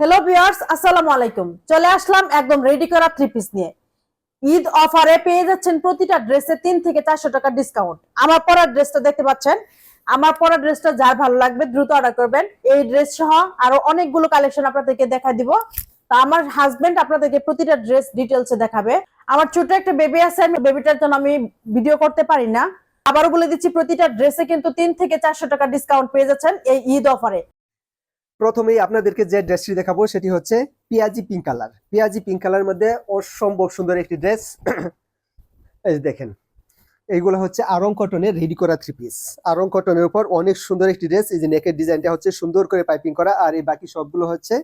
Hello viewers আসসালামু আলাইকুম। চলে আসলাম একদম রেডি করা থ্রি পিস নিয়ে। ঈদ অফারে পেয়ে যাচ্ছেন প্রতিটা ড্রেসে তিন থেকে চারশো টাকা ডিসকাউন্ট আমার পরার ড্রেসটা দেখতে পাচ্ছেন? আমার পরা ড্রেসটা যার ভালো লাগবে দ্রুত অর্ডার করবেন। এই ড্রেস সহ আরও অনেকগুলো কালেকশন আপনাদেরকে দেখা দিব। তা আমার হাজবেন্ড আপনাদেরকে প্রতিটা ড্রেস ডিটেলসে দেখাবে। আমার ছোট একটা বেবি আছে, আমি বেবিটার জন্য আমি ভিডিও করতে পারি না। আবারও বলে দিচ্ছি, প্রতিটা ড্রেসে কিন্তু তিন থেকে চারশো টাকা ডিসকাউন্ট পেয়ে যাচ্ছেন এই ঈদ অফারে প্রথমেই আপনাদেরকে যে ড্রেসটি দেখাবো, সেটি হচ্ছে পিয়াজি পিঙ্ক কালার পিয়াজি পিঙ্ক কালার মধ্যে অসম্ভব সুন্দর একটি ড্রেস এই দেখেন, এইগুলো হচ্ছে আরং কটনের রেডি করা থ্রি পিস আরং কটনের উপর অনেক সুন্দর একটি ড্রেস এই যে নেকের ডিজাইনটা হচ্ছে সুন্দর করে পাইপিং করা, আর এই বাকি সবগুলো হচ্ছে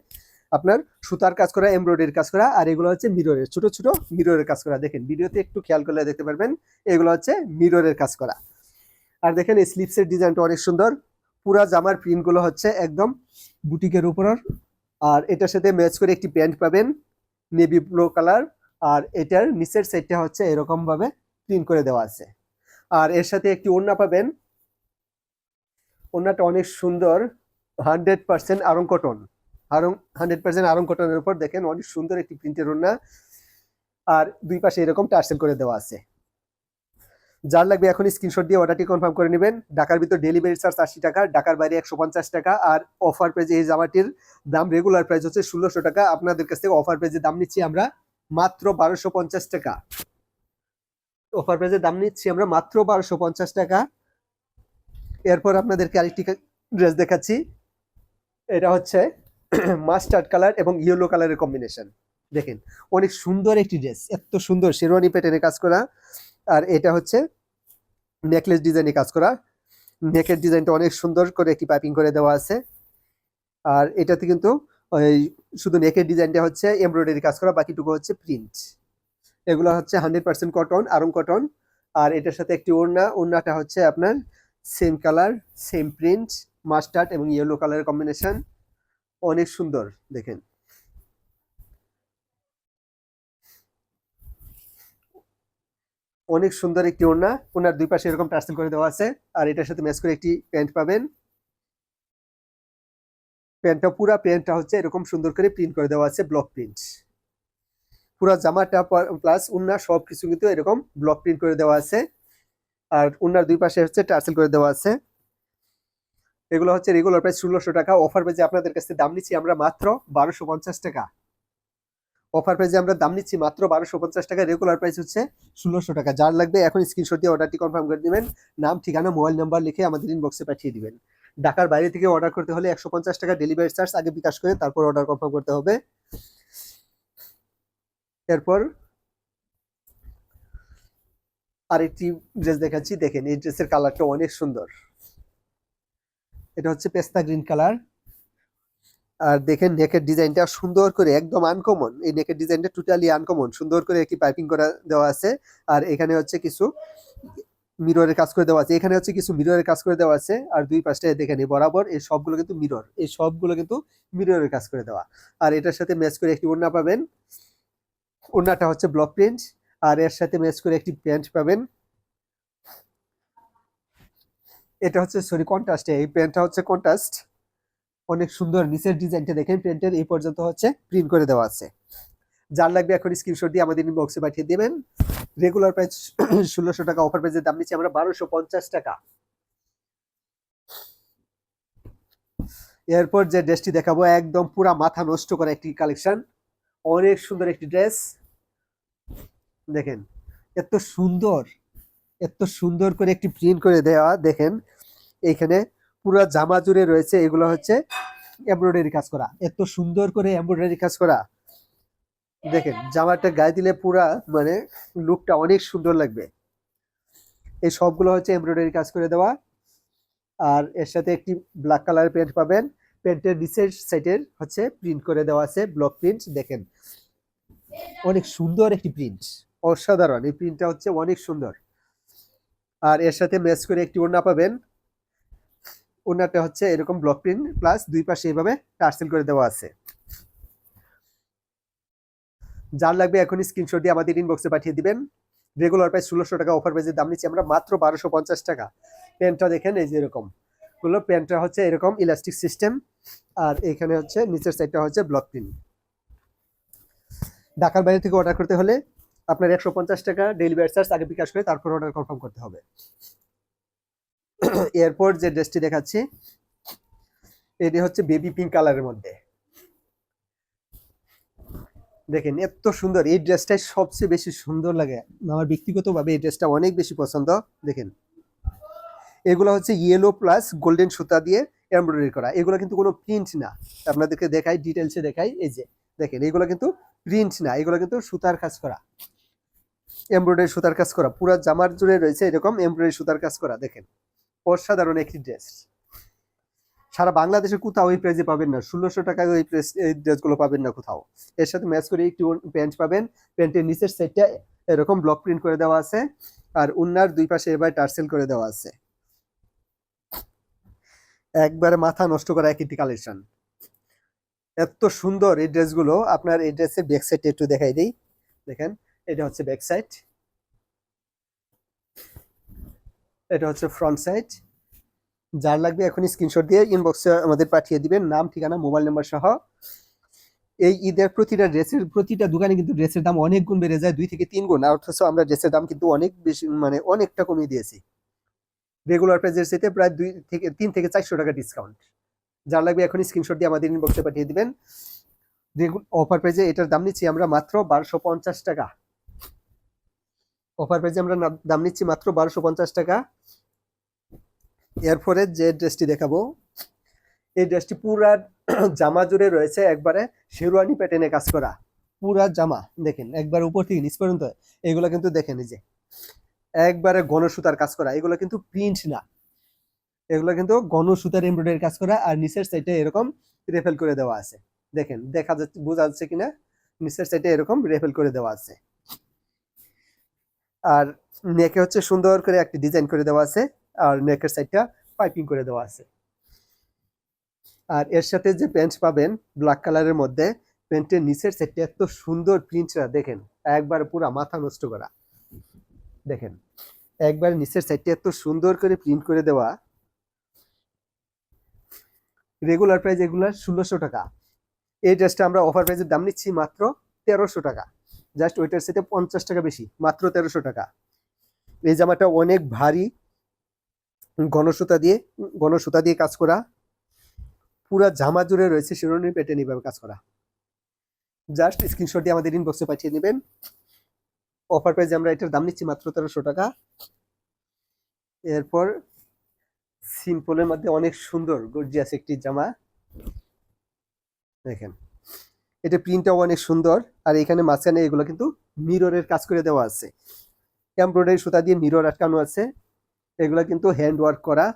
আপনার সুতার কাজ করা এমব্রয়ডারির কাজ করা, আর এগুলো হচ্ছে মিররের ছোট ছোট মিররের কাজ করা। দেখেন, ভিডিওতে একটু খেয়াল করলে দেখতে পারবেন, এগুলো হচ্ছে মিররের কাজ করা। আর দেখেন, এই স্লিপসের ডিজাইনটা অনেক সুন্দর। পুরা জামার প্রিন্টগুলো হচ্ছে একদম বুটিকের উপর। আর এটার সাথে ম্যাচ করে একটি প্যান্ট পাবেন, নেভি ব্লু কালার। আর এটার নিচের সাইডটা হচ্ছে এরকম ভাবে প্রিন্ট করে দেওয়া আছে। আর এর সাথে একটি ওড়না পাবেন। ওড়নাটা অনেক সুন্দর, hundred percent Aarong cotton. Aarong, hundred percent Aarong কটনের উপর দেখেন, অনেক সুন্দর একটি প্রিন্টের ওড়না। আর দুই পাশে এরকম টার্সেল করে দেওয়া আছে। যার লাগবে এখন স্ক্রিনশট দিয়ে অর্ডারটি কনফার্ম করে নেবেন। ঢাকার ভিতর ডেলিভারি চার্জ আশি টাকা, ঢাকার বাইরে একশো পঞ্চাশ টাকা আর অফার প্রাইজে এই জামাটির দাম রেগুলার প্রাইস হচ্ছে ষোলোশো টাকা। আপনাদের কাছ থেকে অফার প্রাইজে দাম নিচ্ছি আমরা মাত্র বারোশো পঞ্চাশ টাকা। অফার প্রাইজে দাম নিচ্ছি আমরা মাত্র বারোশো পঞ্চাশ টাকা। এরপর আপনাদেরকে আরেকটি ড্রেস দেখাচ্ছি। এটা হচ্ছে মাস্টার্ড কালার এবং ইয়েলো কালারের কম্বিনেশন দেখেন, অনেক সুন্দর একটি ড্রেস এত সুন্দর। শেরওয়ানি প্যাটার্নে কাজ করা। আর এটা হচ্ছে নেকলেস ডিজাইনে কাজ করা। নেকের ডিজাইনটা অনেক সুন্দর করে একটি পাইপিং করে দেওয়া আছে। আর এটাতে কিন্তু ওই শুধু নেকের ডিজাইনটা হচ্ছে এমব্রয়ডারি কাজ করা, বাকিটুকু হচ্ছে প্রিন্ট। এগুলো হচ্ছে hundred percent cotton, Aarong cotton. আর এটার সাথে একটি ওড়না, ওড়নাটা হচ্ছে আপনার same colour, same print, mustard এবং ইয়েলো কালারের কম্বিনেশন। অনেক সুন্দর, দেখেন। অনেক সুন্দর একটি ওড়না ওনার দুই পাশে এরকম টার্সেল করে দেওয়া আছে। আর এটার সাথে ম্যাচ করে একটি প্যান্ট পাবেন। প্যান্টটা পুরা প্যান্টটা হচ্ছে এরকম সুন্দর করে প্রিন্ট করে দেওয়া আছে ব্লক প্রিন্ট পুরো জামাটা প্লাস উন্না সব কিছু কিন্তু এরকম ব্লক প্রিন্ট করে দেওয়া আছে। আর উন্নার দুই পাশে হচ্ছে টার্সেল করে দেওয়া আছে। এগুলো হচ্ছে রেগুলার প্রাইস ষোলোশো টাকা। অফার পেজে আপনাদের কাছে দাম নিচ্ছি আমরা মাত্র বারোশো পঞ্চাশ টাকা। অফার প্রাইসে আমরা দাম নিচ্ছি মাত্র বারোশো পঞ্চাশ টাকা। রেগুলার প্রাইস হচ্ছে ষোলোশো টাকা। যার লাগবে এখন স্ক্রিনশট দিয়ে অর্ডারটি কনফার্ম করে দিবেন। নাম, ঠিকানা মোবাইল নাম্বার লিখে আমাদের ইনবক্সে পাঠিয়ে দিবেন। ঢাকার বাইরে থেকে অর্ডার করতে হলে একশো পঞ্চাশ টাকা ডেলিভারি চার্জ আগে বিকাশ করে তারপর অর্ডার কনফার্ম করতে হবে। এরপর আরেকটি ড্রেস দেখাচ্ছি। দেখেন এই ড্রেসের কালারটা অনেক সুন্দর। এটা হচ্ছে পেস্তা গ্রিন কালার আর দেখেন নেকের ডিজাইনটা সুন্দর করে একদম আনকমন এই নেকের ডিজাইনটা টোটালি আনকমন সুন্দর করে একটি পাইপিং করা দেওয়া আছে। আর এখানে হচ্ছে কিছু মিররের কাজ করে দেওয়া আছে। এখানে হচ্ছে কিছু মিররের কাজ করে দেওয়া আছে। আর দুই পাশটায় দেখেন এই বরাবর এই সবগুলো কিন্তু মিরর এই সবগুলো কিন্তু মিররের কাজ করে দেওয়া। আর এটার সাথে ম্যাচ করে একটি ওড়না পাবেন। ওড়নাটা হচ্ছে ব্লক প্রিন্ট আর এর সাথে ম্যাচ করে একটি প্যান্ট পাবেন। এটা হচ্ছে সরি কন্ট্রাস্ট এই প্যান্টটা হচ্ছে কন্ট্রাস্ট অনেক সুন্দর নিচের ডিজাইনটা দেখেন প্রিন্টের এই পর্যন্ত হচ্ছে প্রিন্ট করে দেওয়া আছে। যার লাগবে এখন স্ক্রিনশট দিয়ে আমাদের ইনবক্সে পাঠিয়ে দেবেন। রেগুলার প্রাইস ষোলোশো টাকা অফার প্রাইসের দাম নিচ্ছি আমরা বারোশো পঞ্চাশ টাকা। এরপর যে ড্রেসটি দেখাবো, একদম পুরা মাথা নষ্ট করা একটি কালেকশন অনেক সুন্দর একটি ড্রেস। দেখেন, এত সুন্দর এত সুন্দর করে একটি প্রিন্ট করে দেওয়া দেখেন, এইখানে পুরো জামা জুড়ে রয়েছে, এগুলো হচ্ছে এমব্রয়ডারি কাজ করা। এত সুন্দর করে এমব্রয়ডারি কাজ করা। দেখেন, জামাটা গায়ে দিলে পুরা মানে লুকটা অনেক সুন্দর লাগবে। এই সবগুলো হচ্ছে এমব্রয়ডারি কাজ করে দেওয়া। আর এর সাথে একটি ব্ল্যাক কালারের প্যান্ট পাবেন। প্যান্টের নিচের সাইডের হচ্ছে প্রিন্ট করে দেওয়া আছে ব্লক প্রিন্ট দেখেন, অনেক সুন্দর একটি প্রিন্ট অসাধারণ, এই প্রিন্টটা হচ্ছে অনেক সুন্দর। আর এর সাথে ম্যাচ করে একটি ওড়না পাবেন। ওনারটা হচ্ছে এরকম ব্লক প্রিন্ট প্লাস দুই পাশে এইভাবে টার্সেল করে দেওয়া আছে। যার লাগবে এখনই স্ক্রিনশট দিয়ে আমাদের ইনবক্সে পাঠিয়ে দিবেন। রেগুলার প্রাইস ষোলোশো টাকা অফার প্রাইসের দাম নিচ্ছি আমরা মাত্র বারোশো পঞ্চাশ টাকা। প্যান্টটা দেখেন, এই যে এরকম। গুলো প্যান্টটা হচ্ছে এরকম ইলাস্টিক সিস্টেম আর এখানে হচ্ছে নিচের সাইডটা হচ্ছে ব্লক প্রিন্ট ঢাকার বাইরে থেকে অর্ডার করতে হলে আপনার একশো পঞ্চাশ টাকা ডেলিভারি চার্জ আগে বিকাশ করে তারপর অর্ডার কনফার্ম করতে হবে। এরপর যে ড্রেসটি দেখাচ্ছি, এটি হচ্ছে বেবি পিঙ্ক কালারের মধ্যে। দেখেন, এত সুন্দর। এই ড্রেসটাই সবচেয়ে বেশি সুন্দর লাগে। আমার ব্যক্তিগতভাবে এই ড্রেসটা অনেক বেশি পছন্দ। দেখেন, এগুলো হচ্ছে ইয়েলো প্লাস গোল্ডেন সুতা দিয়ে এমব্রয়ডারি করা। এগুলো কিন্তু কোনো প্রিন্ট না। আপনাদেরকে দেখাই ডিটেলসে দেখাই। এই যে, দেখেন, এগুলো কিন্তু প্রিন্ট না। এগুলো কিন্তু সুতার কাজ করা। এমব্রয়ডারি সুতার কাজ করা। পুরো জামার জুড়ে রয়েছে এরকম এমব্রয়ডারি সুতার কাজ করা। দেখেন অসাধারণ একটি ড্রেস। সারা বাংলাদেশে কোথাও ওই প্রাইজে পাবেন না। ষোলোশো টাকায় ওই প্রেস এই ড্রেসগুলো পাবেন না কোথাও। এর সাথে ম্যাচ করে একটি প্যান্ট পাবেন। প্যান্টের নিচের সাইডটা এরকম ব্লক প্রিন্ট করে দেওয়া আছে। আর উন্নার দুই পাশে এবার টার্সেল করে দেওয়া আছে। একবারে মাথা নষ্ট করা একটি কালেকশন এত সুন্দর এই ড্রেসগুলো। আপনার এই ড্রেসের ব্যাক সাইডটা একটু দেখাই দিই। দেখেন, এটা হচ্ছে ব্যাক সাইড এটা হচ্ছে ফ্রন্ট সাইড যার লাগবে এখনই স্ক্রিনশট দিয়ে ইনবক্সে আমাদের পাঠিয়ে দিবেন। নাম, ঠিকানা মোবাইল নাম্বার সহ। এই ঈদের প্রতিটা ড্রেসের প্রতিটা দোকানে কিন্তু ড্রেসের দাম অনেক গুণ বেড়ে যায়, দুই থেকে তিন গুণ। অথচ আমরা ড্রেসের দাম কিন্তু অনেক বেশি মানে অনেকটা কমিয়ে দিয়েছি। রেগুলার প্রাইসের সাথে প্রায় দুই থেকে, তিন থেকে চারশো টাকা ডিসকাউন্ট যার লাগবে এখনই স্ক্রিনশট দিয়ে আমাদের ইনবক্সে পাঠিয়ে দিবেন। অফার প্রাইজে এটার দাম নিচ্ছি আমরা মাত্র বারোশো পঞ্চাশ টাকা। অফার প্রাইজে আমরা দাম নিচ্ছি মাত্র বারোশো পঞ্চাশ টাকা। এরপরে যে ড্রেসটি দেখাবো, এই ড্রেসটি পুরা জামা জুড়ে রয়েছে, একবারে শেরওয়ানি প্যাটার্নে কাজ করা। পুরা জামা, দেখেন, একবার উপর থেকে নিচ পর্যন্ত, এগুলো কিন্তু দেখেন যে, একবারে গণসুতার কাজ করা, এগুলো কিন্তু প্রিন্ট না। এগুলো কিন্তু গণসুতার এমব্রয়ডারি কাজ করা, আর নিচের সাইডে এরকম রেফেল করে দেওয়া আছে। দেখেন, দেখা যাচ্ছে, বোঝা যাচ্ছে কিনা? নিচের সাইডে এরকম রেফেল করে দেওয়া আছে। আর নেকে হচ্ছে সুন্দর করে একটি ডিজাইন করে দেওয়া আছে আর নেকের সাইডটা পাইপিং করে দেওয়া আছে। আর এর সাথে যে প্যান্ট পাবেন ব্ল্যাক কালারের মধ্যে প্যান্টের নিচের সাইডটা এত সুন্দর প্রিন্টটা দেখেন, একবার পুরো মাথা নষ্ট করা। দেখেন, একবার নিচের সাইডটা এত সুন্দর করে প্রিন্ট করে দেওয়া। রেগুলার প্রাইস এগুলো ষোলোশো টাকা। এই ড্রেসটা আমরা অফার প্রাইসের দাম নিচ্ছি মাত্র তেরোশো টাকা। জাস্ট ওইটার সাথে পঞ্চাশ টাকা বেশি, মাত্র তেরোশো টাকা। এই জামাটা অনেক ভারী গণসুতা দিয়ে গণসুতা দিয়ে কাজ করা। পুরা জামা জুড়ে রয়েছে শিরোনি পেটে নিভাবে কাজ করা। জাস্ট স্ক্রিনশট দিয়ে আমাদের ইনবক্সে পাঠিয়ে নেবেন অফার প্রাইসে আমরা এটার দাম নিচ্ছি মাত্র তেরোশো টাকা। এরপর সিম্পলের মধ্যে অনেক সুন্দর গর্জিয়াস একটি জামা। দেখেন। এটা প্রিন্টটাও অনেক সুন্দর। আর এখানে মাঝখানে এগুলো কিন্তু মিররের কাজ করে দেওয়া আছে। এমব্রয়ডারি সুতা দিয়ে মিরর আটকানো আছে। এগুলো কিন্তু হ্যান্ড ওয়ার্ক করা।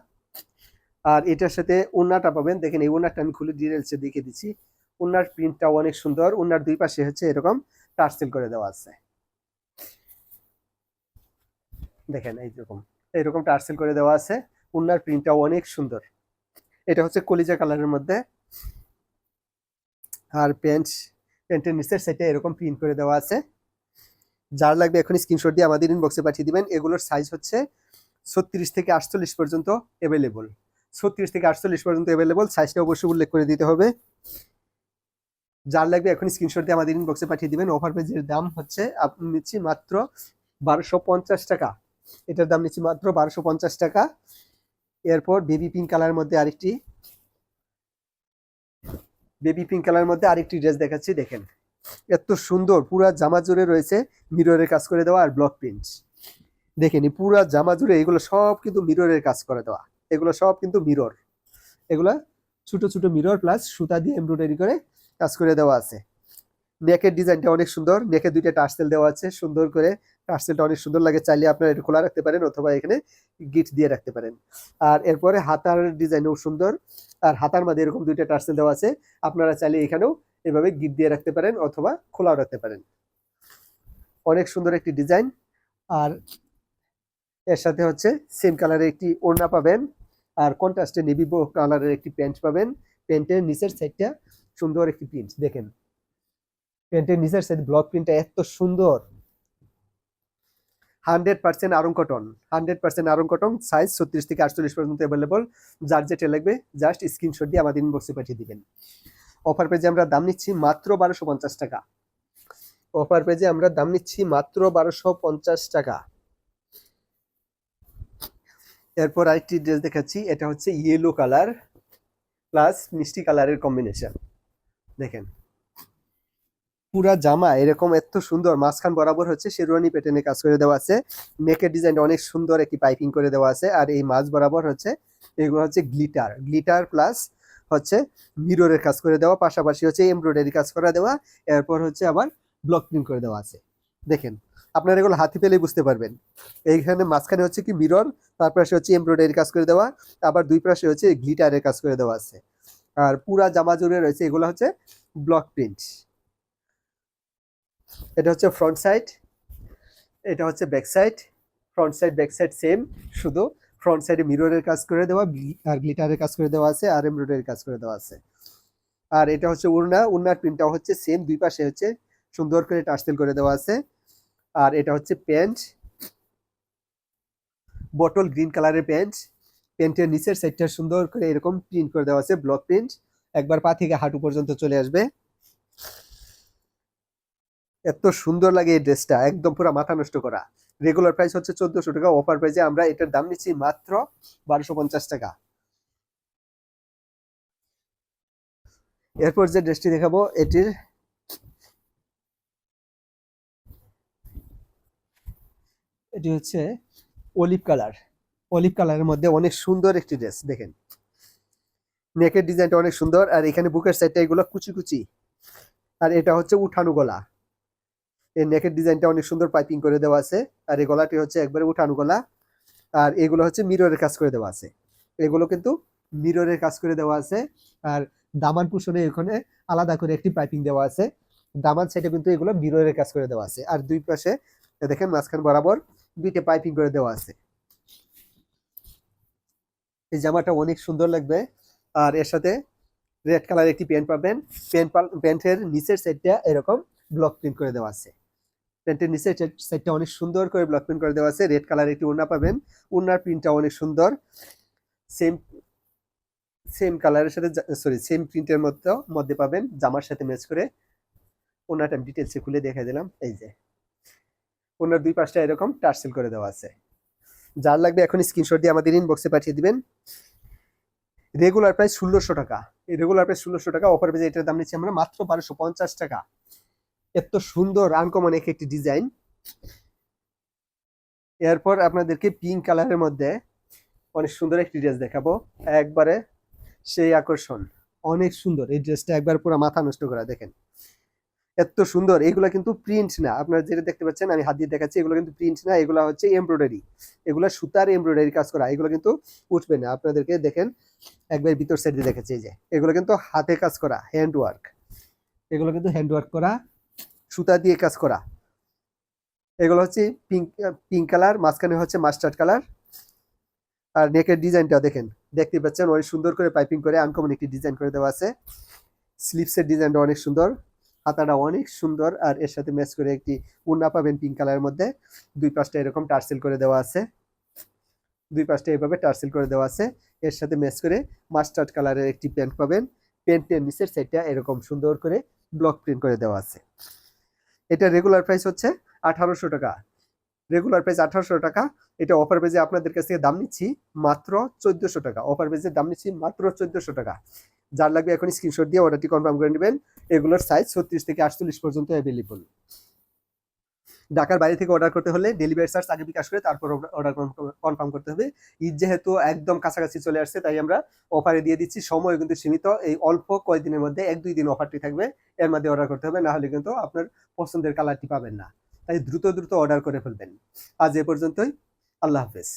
আর এটার সাথে ওনাটা পাবেন। দেখেন এই ওনারটা আমি খুলে ডিটেলসে দেখে দিচ্ছি। ওনার প্রিন্টটাও অনেক সুন্দর। ওনার দুই পাশে হচ্ছে এরকম টার্সেল করে দেওয়া আছে। দেখেন এইরকম এইরকম টার্সেল করে দেওয়া আছে। ওনার প্রিন্টটাও অনেক সুন্দর। এটা হচ্ছে কলিজা কালারের মধ্যে। আর প্যান্ট প্যান্টের নিচের সাইডে এরকম প্রিন্ট করে দেওয়া আছে। যার লাগবে এখন স্ক্রিনশট দিয়ে আমাদের ইনবক্সে পাঠিয়ে দিবেন। এগুলোর সাইজ হচ্ছে ছত্রিশ থেকে আটচল্লিশ পর্যন্ত অ্যাভেলেবল ছত্রিশ থেকে আটচল্লিশ পর্যন্ত অ্যাভেলেবল সাইজটা অবশ্যই উল্লেখ করে দিতে হবে। যার লাগবে এখন স্ক্রিনশট দিয়ে আমাদের ইনবক্সে পাঠিয়ে দিবেন। ওভার পেজের দাম হচ্ছে আপনি নিচ্ছি মাত্র বারোশো পঞ্চাশ টাকা। এটার দাম নিচ্ছি মাত্র বারোশো পঞ্চাশ টাকা। এরপর বেবি পিঙ্ক কালারের মধ্যে আরেকটি বেবি পিঙ্ক কালারের মধ্যে আরেকটি ড্রেস দেখাচ্ছি, দেখেন। এত সুন্দর, পুরা জামা জুড়ে রয়েছে মিররের কাজ করে দেওয়া আর ব্লক প্রিন্ট দেখেন পুরা জামা জুড়ে এগুলো সব কিন্তু মিররের কাজ করে দেওয়া। এগুলো সব কিন্তু মিরর এগুলা ছোট ছোট মিরর প্লাস সুতা দিয়ে এমব্রয়ডারি করে কাজ করে দেওয়া আছে। নেকের ডিজাইনটা অনেক সুন্দর। নেকে দুইটা টার্সেল দেওয়া আছে, সুন্দর করে। টার্সেলটা অনেক সুন্দর লাগে, চাইলে আপনারা এটা খোলা রাখতে পারেন অথবা এখানে গিট দিয়ে রাখতে পারেন। আর এরপরে হাতার ডিজাইনও সুন্দর। আর হাতার মধ্যে এরকম দুইটা টার্সেল দেওয়া আছে। আপনারা চাইলে এখানেও এভাবে গিট দিয়ে রাখতে পারেন অথবা খোলাও রাখতে পারেন। অনেক সুন্দর একটি ডিজাইন আর এর সাথে হচ্ছে সেম কালারের একটি ওড়না পাবেন। আর কন্ট্রাস্টে নেভি কালারের একটি প্যান্ট পাবেন। প্যান্টের নিচের সাইডটা সুন্দর একটি প্রিন্ট দেখেন। প্যান্টের নিচের সাইড ব্লক প্রিন্টটা এত সুন্দর। Hundred percent Aarong cotton hundred percent Aarong cotton size ছত্রিশ থেকে আটচল্লিশ পর্যন্ত অ্যাভেলেবল যার যেটা লাগবে জাস্ট স্ক্রিনশট দিয়ে আমাদের ইনবক্সে পাঠিয়ে দিবেন। অফার পেজে আমরা দাম নিচ্ছি মাত্র বারোশো পঞ্চাশ টাকা। অফার পেজে আমরা দাম নিচ্ছি মাত্র বারোশো পঞ্চাশ টাকা। এরপর আরেকটি ড্রেস দেখাচ্ছি, এটা হচ্ছে ইয়েলো কালার প্লাস মিষ্টি কালারের কম্বিনেশন দেখেন পুরা জামা এরকম এত সুন্দর, মাঝখান বরাবর হচ্ছে শেরওয়ানি প্যাটার্নে কাজ করে দেওয়া আছে। নেকের ডিজাইনটা অনেক সুন্দর একটি পাইপিং করে দেওয়া আছে। আর এই মাঝ বরাবর হচ্ছে, এগুলো হচ্ছে গ্লিটার গ্লিটার প্লাস হচ্ছে মিররের কাজ করে দেওয়া, পাশাপাশি হচ্ছে এমব্রয়ডারি কাজ করা দেওয়া, এরপর হচ্ছে আবার ব্লক প্রিন্ট করে দেওয়া আছে। দেখেন, আপনারা এগুলো হাতে পেলেই বুঝতে পারবেন। এইখানে মাঝখানে হচ্ছে কি মিরর তার পাশে হচ্ছে এমব্রয়ডারি কাজ করে দেওয়া, আবার দুই পাশে হচ্ছে গ্লিটারের কাজ করে দেওয়া আছে। আর পুরা জামা জুড়ে রয়েছে, এগুলো হচ্ছে ব্লক প্রিন্ট এটা হচ্ছে ফ্রন্ট সাইড এটা হচ্ছে back side front side back side same শুধু ফ্রন্ট সাইডে মিররের কাজ করে দেওয়া আর গ্লিটারের কাজ করে দেওয়া আছে, আর এমব্রয়ডারির কাজ করে দেওয়া আছে। আর এটা হচ্ছে উড়না উড়নার প্রিন্টটা হচ্ছে সেম দুই পাশে হচ্ছে সুন্দর করে টার্সেল করে দেওয়া আছে। আর এটা হচ্ছে প্যান্ট বটল গ্রিন কালারের প্যান্ট, প্যান্টের নিচের সাইডটা সুন্দর করে এরকম প্রিন্ট করে দেওয়া আছে ব্লক প্রিন্ট একবার পা থেকে হাঁটু পর্যন্ত চলে আসবে। এত সুন্দর লাগে এই ড্রেসটা, একদম পুরো মাথা নষ্ট করা। রেগুলার প্রাইস হচ্ছে চোদ্দশো টাকা অফার প্রাইসে আমরা এটার দাম নিচ্ছি মাত্র বারোশো পঞ্চাশ টাকা। এরপর যে ড্রেসটি দেখাবো, এটির এটি হচ্ছে অলিভ কালার অলিভ কালারের মধ্যে অনেক সুন্দর একটি ড্রেস দেখেন। নেকের ডিজাইনটা অনেক সুন্দর, আর এখানে বুকের সাইডটা এগুলো কুচি কুচি। আর এটা হচ্ছে উঠানো গলা। এই নেকের ডিজাইনটা অনেক সুন্দর পাইপিং করে দেওয়া আছে। আর এই গলাটি হচ্ছে একবারে উঠানো গলা। আর এগুলো হচ্ছে মিররের কাজ করে দেওয়া আছে। এগুলো কিন্তু মিররের কাজ করে দেওয়া আছে। আর দামান কুশনে এখানে আলাদা করে একটি পাইপিং দেওয়া আছে। দামান সাইডে কিন্তু এগুলো মিররের কাজ করে দেওয়া আছে। আর দুই পাশে দেখেন মাঝখান বরাবর দুইটা পাইপিং করে দেওয়া আছে। এই জামাটা অনেক সুন্দর লাগবে। আর এর সাথে রেড কালার একটি প্যান্ট পাবেন। প্যান্ট প্যান্টের নিচের সাইডটা এরকম ব্লক প্রিন্ট করে দেওয়া আছে। প্যান্টের নিচে সাইডটা অনেক সুন্দর করে ব্লক প্রিন্ট করে দেওয়া আছে। রেড কালার একটি ওড়না পাবেন। ওড়নার প্রিন্টটা অনেক সুন্দর। সেম সেম কালারের সাথে সরি সেম প্রিন্টের মধ্যে মধ্যে পাবেন জামার সাথে ম্যাচ করে। ওনাটা আমি ডিটেলসে খুলে দেখে দিলাম। এই যে ওনার দুই পাশটা এরকম টার্সেল করে দেওয়া আছে। যার লাগবে এখন স্ক্রিনশট দিয়ে আমাদের ইনবক্সে পাঠিয়ে দিবেন। রেগুলার প্রাইস ষোলোশো টাকা। এই রেগুলার প্রাইস ষোলোশো টাকা অফার পেজে এটার দাম নিচ্ছি আমরা মাত্র বারোশো পঞ্চাশ টাকা। এত সুন্দর আনকমন এক একটি ডিজাইন। এরপর আপনাদেরকে পিঙ্ক কালারের মধ্যে অনেক সুন্দর একটি ড্রেস দেখাবো। একবারে সেই আকর্ষণ। অনেক সুন্দর। এই ড্রেসটা একবার পুরো মাথা নষ্ট করা, দেখেন। এত সুন্দর। এগুলো কিন্তু প্রিন্ট না। আপনারা যেটা দেখতে পাচ্ছেন, আমি হাত দিয়ে দেখাচ্ছি, এগুলো কিন্তু প্রিন্ট না। এগুলো হচ্ছে এমব্রয়ডারি এগুলো সুতার এমব্রয়ডারি কাজ করা। এগুলো কিন্তু উঠবে না। আপনাদেরকে দেখেন, একবার ভিতর সাইডে দেখাচ্ছি, এই যে। এগুলো কিন্তু হাতে কাজ করা হ্যান্ড ওয়ার্ক এগুলো কিন্তু হ্যান্ড ওয়ার্ক করা। সুতা দিয়ে কাজ করা। এগুলো হচ্ছে পিঙ্ক পিঙ্ক কালার মাঝখানে হচ্ছে মাস্টার্ড কালার আর নেকের ডিজাইনটা দেখেন। দেখতে পাচ্ছেন, অনেক সুন্দর করে পাইপিং করে আনকমন একটি ডিজাইন করে দেওয়া আছে। স্লিপসের ডিজাইনটা অনেক সুন্দর। হাতাটা অনেক সুন্দর আর এর সাথে ম্যাচ করে একটি উন্না পাবেন পিঙ্ক কালারের মধ্যে। দুই পাশটা এরকম টার্সেল করে দেওয়া আছে। দুই পাশটা এভাবে টার্সেল করে দেওয়া আছে। এর সাথে ম্যাচ করে মাস্টার্ড কালারের একটি প্যান্ট পাবেন। প্যান্টের নিচের সাইডটা এরকম সুন্দর করে ব্লক প্রিন্ট করে দেওয়া আছে। এটা রেগুলার প্রাইস হচ্ছে আঠারোশো টাকা। রেগুলার প্রাইস আঠারোশো টাকা। এটা অফার পেজে আপনাদের কাছ থেকে দাম নিচ্ছি মাত্র চোদ্দোশো টাকা। অফার পেজে দাম নিচ্ছি মাত্র চোদ্দোশো টাকা। যার লাগবে এখন স্ক্রিনশট দিয়ে অর্ডারটি কনফার্ম করে নেবেন। এগুলোর সাইজ ছত্রিশ থেকে আটচল্লিশ পর্যন্ত অ্যাভেলেবল ঢাকার বাইরে থেকে অর্ডার করতে হলে ডেলিভারি চার্জ আগে বিকাশ করে তারপর অর্ডার কনফার্ম করতে হবে। ঈদ যেহেতু একদম কাছাকাছি চলে আসছে, তাই আমরা অফারে দিয়ে দিচ্ছি। সময় কিন্তু সীমিত, এই অল্প কয়েকদিনের মধ্যে এক দুই দিন অফারটি থাকবে। এর মধ্যে অর্ডার করতে হবে না হলে কিন্তু আপনার পছন্দের কালারটি পাবেন না। তাই দ্রুত দ্রুত অর্ডার করে ফেলবেন। আজ এ পর্যন্তই। আল্লাহ হাফেজ।